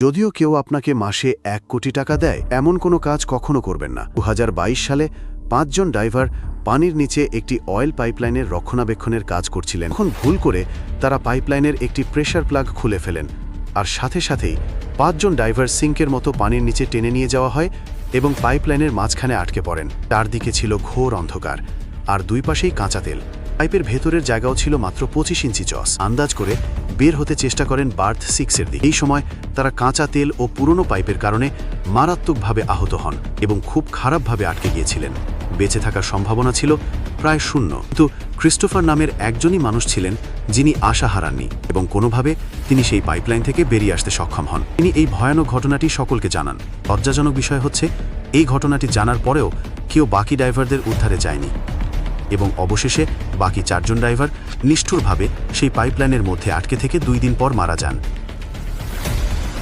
যদিও কেউ আপনাকে মাসে এক কোটি টাকা দেয়, এমন কোনো কাজ কখনো করবেন না। দু হাজার বাইশ সালে পাঁচজন ড্রাইভার পানির নিচে একটি অয়েল পাইপলাইনের রক্ষণাবেক্ষণের কাজ করছিলেন। এখন ভুল করে তারা পাইপলাইনের একটি প্রেশার প্লাগ খুলে ফেলেন আর সাথে সাথেই পাঁচজন ড্রাইভার সিঙ্কের মতো পানির নিচে টেনে নিয়ে যাওয়া হয় এবং পাইপলাইনের মাঝখানে আটকে পড়েন। চারদিকে ছিল ঘোর অন্ধকার আর দুই পাশেই কাঁচা তেল। পাইপের ভেতরের জায়গাও ছিল মাত্র পঁচিশ ইঞ্চি চস আন্দাজ করে বের হতে চেষ্টা করেন বার্থ সিক্সের দিকে। এই সময় তারা কাঁচা তেল ও পুরনো পাইপের কারণে মারাত্মকভাবে আহত হন এবং খুব খারাপভাবে আটকে গিয়েছিলেন। বেঁচে থাকার সম্ভাবনা ছিল প্রায় শূন্য। কিন্তু ক্রিস্টোফার নামের একজনই মানুষ ছিলেন যিনি আশা হারাননি এবং কোনোভাবে তিনি সেই পাইপলাইন থেকে বেরিয়ে আসতে সক্ষম হন। তিনি এই ভয়ানক ঘটনাটি সকলকে জানান। লজ্জাজনক বিষয় হচ্ছে, এই ঘটনাটি জানার পরেও কেউ বাকি ড্রাইভারদের উদ্ধারে যায়নি। এবং অবশেষে বাকি চারজন ড্রাইভার নিষ্ঠুরভাবে সেই পাইপলাইনের মধ্যে আটকে থেকে দুই দিন পর মারা যান।